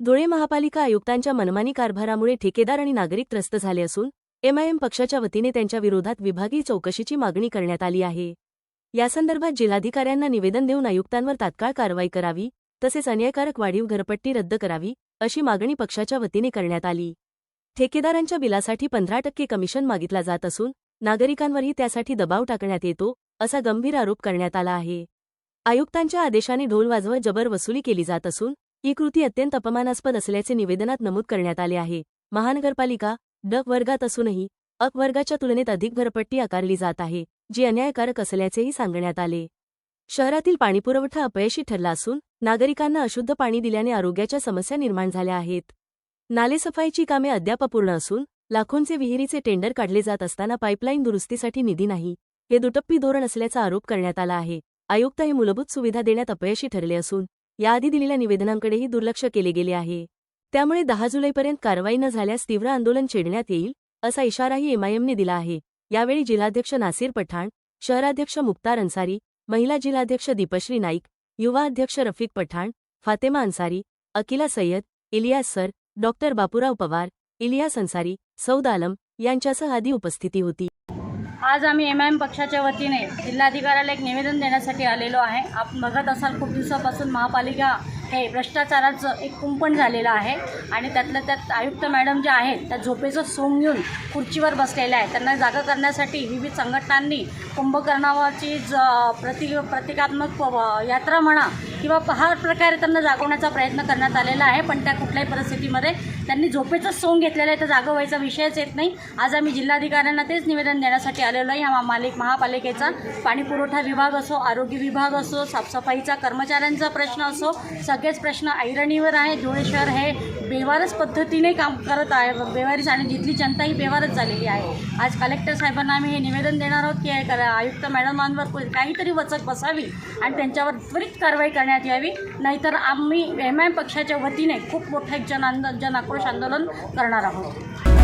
महापालिका आयुक्तांच्या मनमानी कारभारामुळे ठेकेदार आणि नागरिक त्रस्त झाले असून एमआयएम पक्षाच्या वतीने त्यांच्या विरोधात विभागीय चौकशीची मागणी करण्यात आली आहे. यासंदर्भात जिल्हाधिकाऱ्यांना निवेदन देऊन आयुक्तांवर तात्काळ कारवाई करावी तसेच अन्यायकारक वाढीव घरपट्टी रद्द करावी अशी मागणी पक्षाच्या वतीने करण्यात आली. ठेकेदारांच्या बिलासाठी पंधरा टक्के कमिशन मागितला जात असून नागरिकांवरही त्यासाठी दबाव टाकण्यात येतो असा गंभीर आरोप करण्यात आला आहे. आयुक्तांच्या आदेशाने ढोल वाजवत जबर वसुली केली जात असून ही कृती अत्यंत अपमानास्पद असल्याचे निवेदनात नमूद करण्यात आले आहे. महानगरपालिका ड वर्गात असूनही अप वर्गाच्या तुलनेत अधिक भरपट्टी आकारली जात आहे जी अन्यायकारक असल्याचेही सांगण्यात आले. शहरातील पाणीपुरवठा अपयशी ठरला असून नागरिकांना अशुद्ध पाणी दिल्याने आरोग्याच्या समस्या निर्माण झाल्या आहेत. नालेसफाईची कामे अद्याप अपूर्ण असून लाखोंचे विहिरीचे टेंडर काढले जात असताना पाईपलाईन दुरुस्तीसाठी निधी नाही हे दुटप्पी धोरण असल्याचा आरोप करण्यात आला आहे. आयुक्त हे मूलभूत सुविधा देण्यात अपयशी ठरले असून याआधी दिलेल्या निवेदनांकडेही दुर्लक्ष केले गेले आहे. त्यामुळे दहा जुलैपर्यंत कारवाई न झाल्यास तीव्र आंदोलन छेडण्यात येईल असा इशाराही एमआयएमने दिला आहे. यावेळी जिल्हाध्यक्ष नासिर पठाण शहराध्यक्ष मुक्तार अन्सारी महिला जिल्हाध्यक्ष दीपश्री नाईक युवा अध्यक्ष रफिक पठाण फातेमा अन्सारी अकिला सय्यद इलियास सर डॉक्टर बापूराव पवार इलियास अन्सारी सौद आलम यांच्यासह आदी उपस्थिती होती. आज आम्ही एम आय एम पक्षाच्या वतीने जिल्हाधिकाऱ्याला एक निवेदन देण्यासाठी आलेलो आहे. आपण बघत असाल खूप दिवसापासून महापालिका हे भ्रष्टाचाराचं एक कुंपण झालेलं आहे. आणि त्यातल्या त्यात आयुक्त मॅडम जे आहेत त्या झोपेचं सोंग घेऊन खुर्चीवर बसलेल्या आहेत. त्यांना जागा करण्यासाठी विविध संघटनांनी कुंभकर्णावाची ज प्रति प्रतिकात्मक यात्रा म्हणा किंवा हर प्रकारे त्यांना जागवण्याचा प्रयत्न करण्यात आलेला आहे. पण त्या कुठल्याही परिस्थितीमध्ये त्यांनी झोपेचं सोंग घेतलेलं आहे. तर जागा व्हायचा विषयच येत नाही. आज आम्ही जिल्हाधिकाऱ्यांना तेच निवेदन देण्यासाठी आलेलो आहे. या मालिक महापालिकेचा पाणीपुरवठा विभाग असो आरोग्य विभाग असो साफसफाईचा कर्मचाऱ्यांचा प्रश्न असो सगळेच प्रश्न ऐरणीवर आहे धुळे शहर हे बेवारच पद्धतीने काम करत आहे बेवारीच आणि जिथली जनता ही बेवारच झालेली आहे. आज कलेक्टर साहेबांना आम्ही हे निवेदन देणार आहोत की आयुक्त मॅडमांवर काहीतरी वचक बसावी आणि त्यांच्यावर त्वरित कारवाई करण्यात यावी. नाहीतर आम्ही एम आय पक्षाच्या वतीने खूप मोठं एक जन आंदोलन जन आक्रोश आंदोलन करणार आहोत.